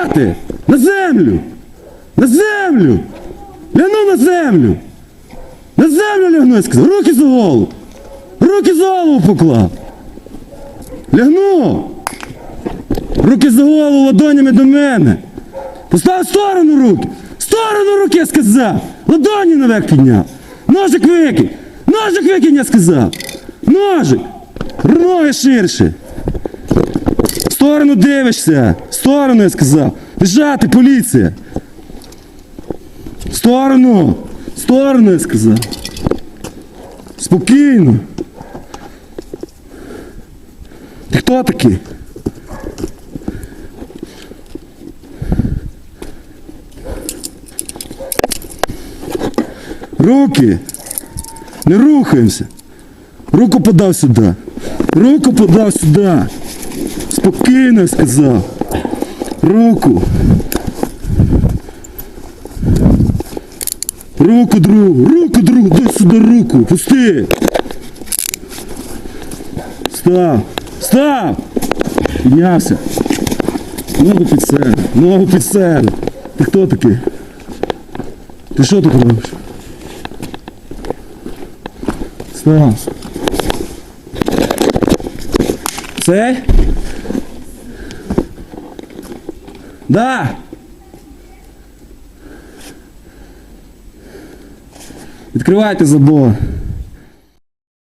Лежати! На землю! На землю! Ляну на землю! На землю лягну, я сказав! Руки за голову! Руки за голову поклав! Лягну! Руки за голову ладонями до мене! Постав в сторону руки! В сторону руки я сказав! Ладоні наверх підняв! Ножик викинь! Ножик викинь, я сказав! Ножик! Ноги ширше! Сторону дивишся! В сторону я сказав! Лежати, поліція! В сторону! В сторону я сказав! Спокійно! Ти хто такий? Руки! Не рухаємося! Руку подав сюди! Руку подав сюди! Спокійно сказав! Руку! Руку другу! Руку другу! Дай сюди руку! Пусти! Став! Став! Піднявся! Ногу під себе! Ногу під себе! Ти хто такий? Ти що тут робиш? Став! Цей? Да! Відкривайте забор.